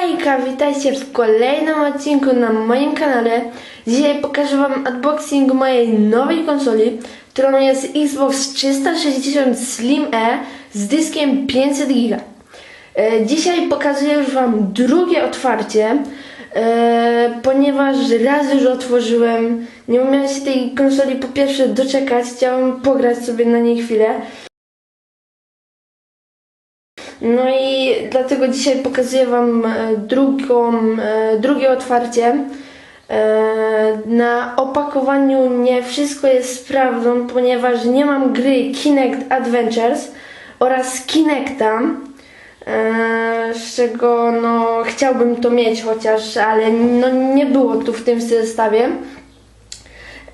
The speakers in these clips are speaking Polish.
Hejka, witajcie w kolejnym odcinku na moim kanale. Dzisiaj pokażę Wam unboxing mojej nowej konsoli, którą jest Xbox 360 Slim E z dyskiem 500 GB. E, Dzisiaj pokazuję już Wam drugie otwarcie, e, ponieważ raz już otworzyłem, nie umiałem się tej konsoli po pierwsze doczekać, chciałem pograć sobie na niej chwilę. No i dlatego dzisiaj pokazuję Wam e, drugą, e, drugie otwarcie. E, Na opakowaniu nie wszystko jest prawdą, ponieważ nie mam gry Kinect Adventures oraz Kinecta, z czego no, chciałbym to mieć chociaż, ale no, nie było tu w tym zestawie.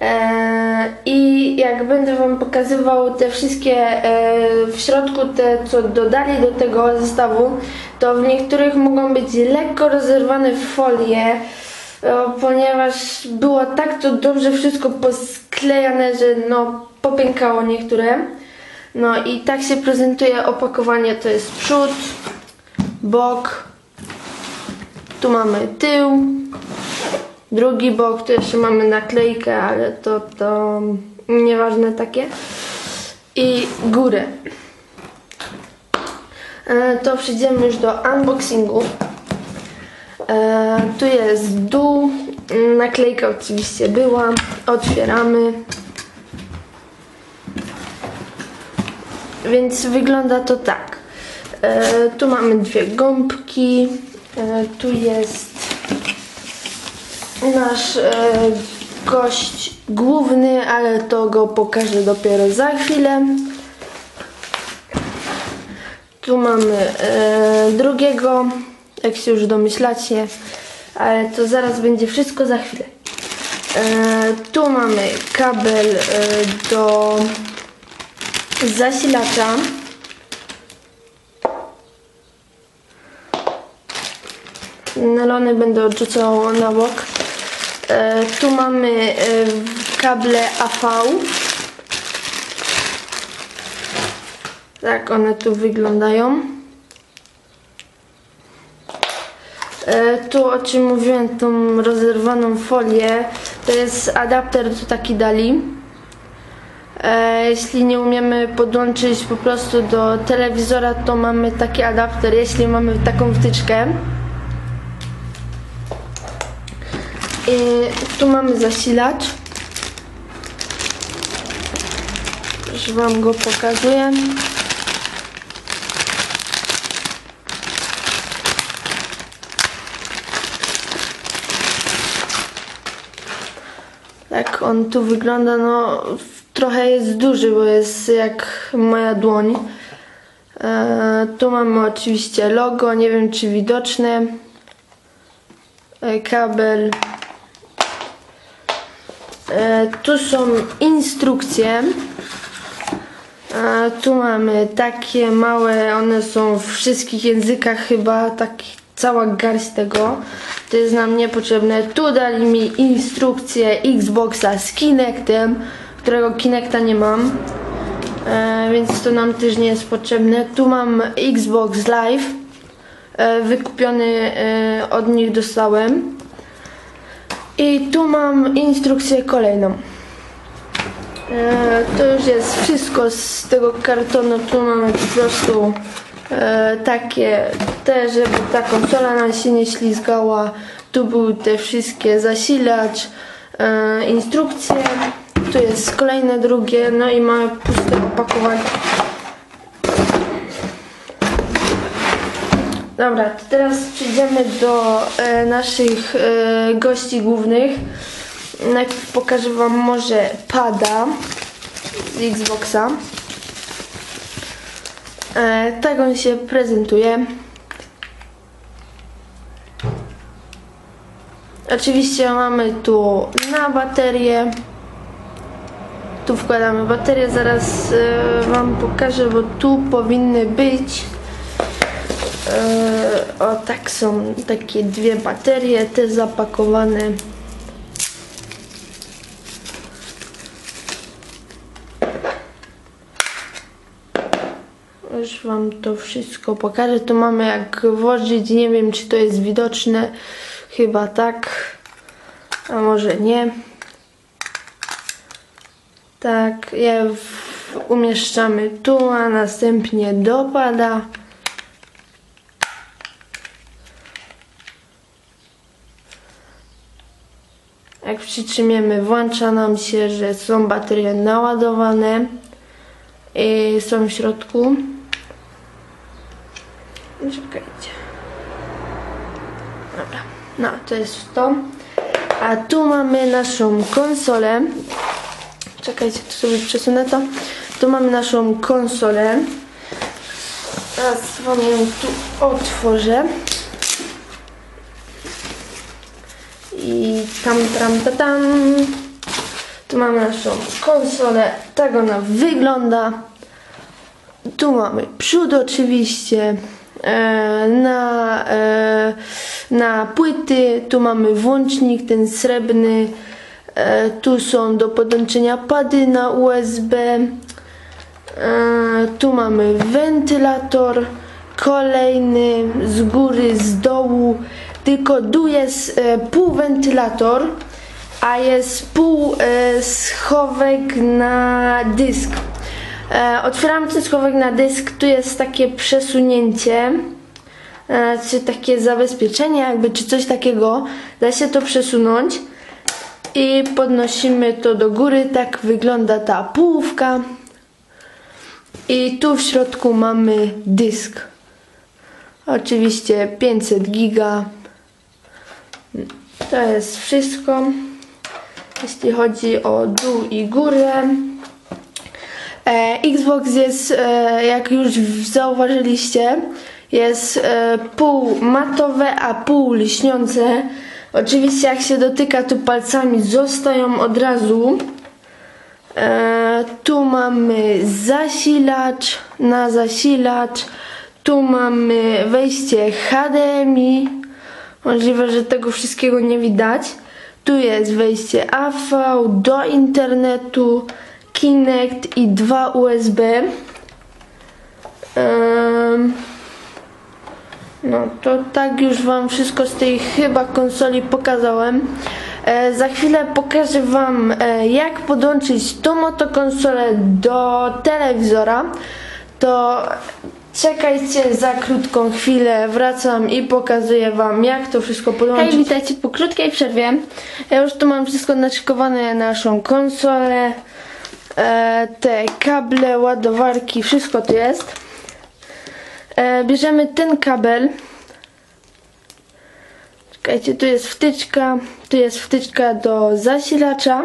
E, I jak będę Wam pokazywał te wszystkie e, w środku, te co dodali do tego zestawu, to w niektórych mogą być lekko rozerwane folie, ponieważ było tak to dobrze wszystko posklejane, że no popękało niektóre. No i tak się prezentuje opakowanie, to jest przód, bok, tu mamy tył, Drugi bok to jeszcze mamy naklejkę, ale to, to nieważne takie. I górę. E, To przejdziemy już do unboxingu. E, Tu jest dół. Naklejka oczywiście była. Otwieramy. Więc wygląda to tak. E, Tu mamy dwie gąbki. Tu jest nasz e, gość główny, ale to go pokażę dopiero za chwilę. Tu mamy e, drugiego, jak się już domyślacie, ale to zaraz będzie wszystko za chwilę. E, tu mamy kabel e, do zasilacza. Nalony będę odrzucał na bok. Tu mamy e, kable AV. Tak one tu wyglądają. E, tu o czym mówiłem, tą rozerwaną folię, to jest adapter, to taki dali. E, jeśli nie umiemy podłączyć po prostu do telewizora, to mamy taki adapter, jeśli mamy taką wtyczkę. Tu mamy zasilacz. Już Wam go pokazuję. Tak on tu wygląda, no trochę jest duży, bo jest jak moja dłoń. E, tu mamy oczywiście logo, nie wiem czy widoczne. E, kabel. E, tu są instrukcje. E, tu mamy takie małe, one są w wszystkich językach chyba, tak cała garść tego. To jest nam niepotrzebne. Tu dali mi instrukcję Xboxa z Kinectem, którego Kinecta nie mam. E, więc to nam też nie jest potrzebne. Tu mam Xbox Live. Wykupiony od nich dostałem. I tu mam instrukcję kolejną. E, to już jest wszystko z tego kartonu. Tu mamy po prostu e, takie te, żeby ta konsola nam się nie ślizgała. Tu były te wszystkie zasilacz, e, instrukcje. Tu jest kolejne drugie, no i mamy puste opakowanie. Dobra, to teraz przejdziemy do e, naszych e, gości głównych. Najpierw pokażę Wam może pada z Xboxa. E, tak on się prezentuje. Oczywiście mamy tu na baterię. Tu wkładamy baterię, zaraz e, Wam pokażę, bo tu powinny być o tak są takie dwie baterie, te zapakowane. już wam to wszystko pokażę. Tu mamy jak włożyć, nie wiem czy to jest widoczne. Chyba tak, a może nie. Tak, je umieszczamy tu, a następnie dopada. Jak przytrzymiemy, włącza nam się, że są baterie naładowane i są w środku. Czekajcie. Dobra, no to jest to. A tu mamy naszą konsolę. Czekajcie, tu sobie przesunę to. Tu mamy naszą konsolę. Teraz wam ją tu otworzę. I tam, tam, ta, tam. Tu mamy naszą konsolę. Tak ona wygląda. Tu mamy przód oczywiście. E, na, e, na płyty. Tu mamy włącznik, ten srebrny. E, tu są do podłączenia pady na USB. Tu mamy wentylator kolejny z góry, z dołu. Tylko tu jest e, półwentylator, a jest pół e, schowek na dysk. E, otwieramy ten schowek na dysk, tu jest takie przesunięcie, e, czy takie zabezpieczenie jakby, czy coś takiego. Da się to przesunąć i podnosimy to do góry, tak wygląda ta połówka. I tu w środku mamy dysk. Oczywiście 500 giga. To jest wszystko. Jeśli chodzi o dół i górę. E, Xbox jest, e, jak już zauważyliście, jest e, pół matowe, a pół lśniące. Oczywiście jak się dotyka tu palcami zostają od razu. Tu mamy zasilacz na zasilacz. Tu mamy wejście HDMI. Możliwe, że tego wszystkiego nie widać. Tu jest wejście AV do internetu, Kinect i dwa USB. Em, no to tak już Wam wszystko z tej chyba konsoli pokazałem. E, za chwilę pokażę Wam e, jak podłączyć tą oto konsolę do telewizora. To czekajcie za krótką chwilę, wracam i pokazuję Wam jak to wszystko podłączyć. Hej, witajcie po krótkiej przerwie. Ja już tu mam wszystko naszykowane naszą konsolę. E, te kable, ładowarki, wszystko tu jest. E, bierzemy ten kabel. Czekajcie, tu jest wtyczka, tu jest wtyczka do zasilacza.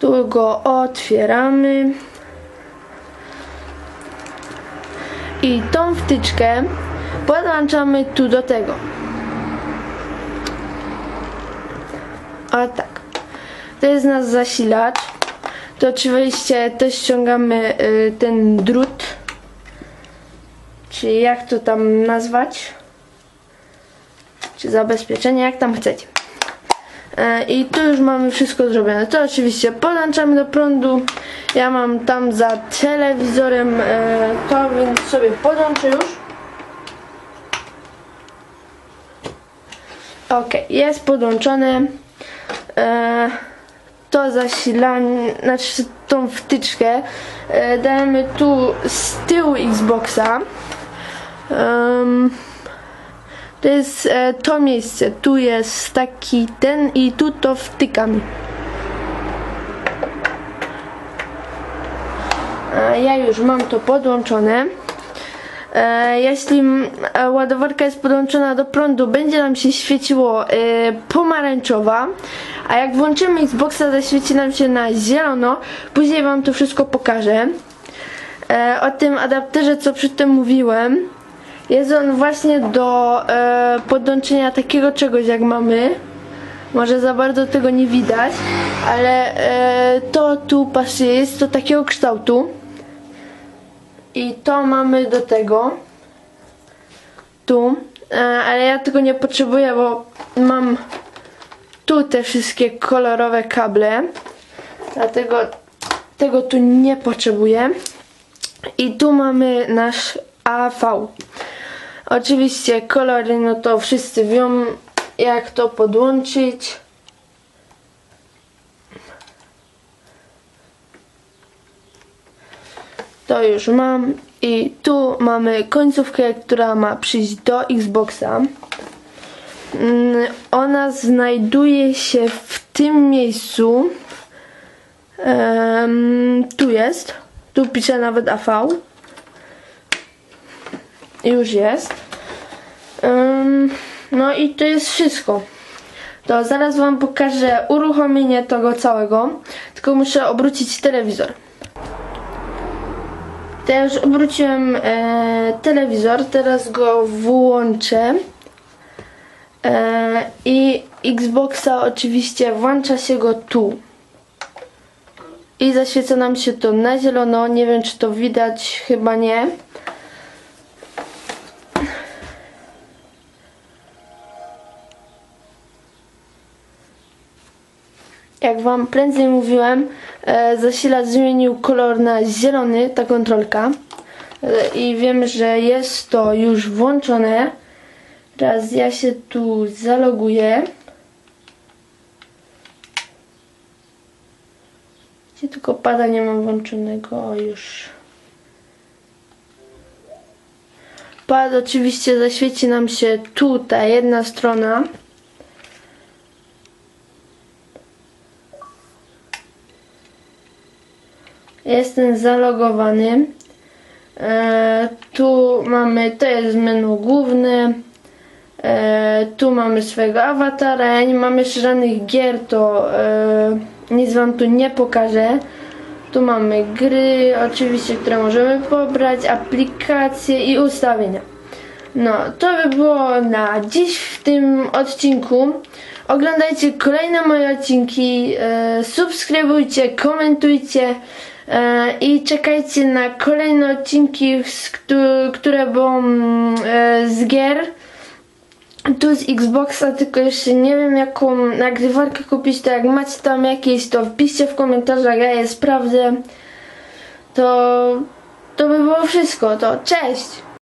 Tu go otwieramy. I tą wtyczkę podłączamy tu do tego. O tak. To jest nasz zasilacz. To oczywiście też ściągamy y, ten drut. Czy jak to tam nazwać? Czy zabezpieczenie, jak tam chcecie. E, I tu już mamy wszystko zrobione. To oczywiście podłączamy do prądu. Ja mam tam za telewizorem e, to, więc sobie podłączę już. Ok, jest podłączone. E, to zasilanie, znaczy tą wtyczkę dajemy tu z tyłu Xboxa. Em, to jest e, to miejsce. Tu jest taki ten i tu to wtykam. E, ja już mam to podłączone. E, jeśli e, ładowarka jest podłączona do prądu, będzie nam się świeciło e, pomarańczowa, a jak włączymy Xboxa, zaświeci nam się na zielono. Później Wam to wszystko pokażę. E, o tym adapterze, co przedtem mówiłem, jest on właśnie do e, podłączenia takiego czegoś, jak mamy. Może za bardzo tego nie widać, ale e, to tu pasuje, jest to takiego kształtu. I to mamy do tego. Tu. E, ale ja tego nie potrzebuję, bo mam tu te wszystkie kolorowe kable. Dlatego tego tu nie potrzebuję. I tu mamy nasz AV. Oczywiście kolory, no to wszyscy wiedzą jak to podłączyć. To już mam. I tu mamy końcówkę, która ma przyjść do Xboxa. Mm, Ona znajduje się w tym miejscu. Em, tu jest. Tu piszę nawet AV. Już jest. No i to jest wszystko. To zaraz Wam pokażę uruchomienie tego całego. Tylko muszę obrócić telewizor. To ja już obróciłem e, telewizor, teraz go włączę. E, I Xboxa oczywiście włącza się go tu. I zaświeca nam się to na zielono. Nie wiem czy to widać, chyba nie. Jak wam prędzej mówiłem, e, zasilacz zmienił kolor na zielony, ta kontrolka. E, I wiem, że jest to już włączone. Teraz ja się tu zaloguję. Gdzie tylko pada nie mam włączonego, o już. Pad oczywiście zaświeci nam się tutaj, jedna strona. Jestem zalogowany. E, tu mamy, to jest menu główne. E, tu mamy swojego awatara. Ja nie mam jeszcze żadnych gier, to e, nic wam tu nie pokażę. Tu mamy gry, oczywiście, które możemy pobrać, aplikacje i ustawienia. No, to by było na dziś w tym odcinku. Oglądajcie kolejne moje odcinki, e, subskrybujcie, komentujcie i czekajcie na kolejne odcinki, które będą mm, e, z gier. Tu z Xboxa, tylko jeszcze nie wiem jaką nagrywarkę kupić, to jak macie tam jakieś, to wpiszcie w komentarzach, ja je sprawdzę. To, to by było wszystko, to cześć!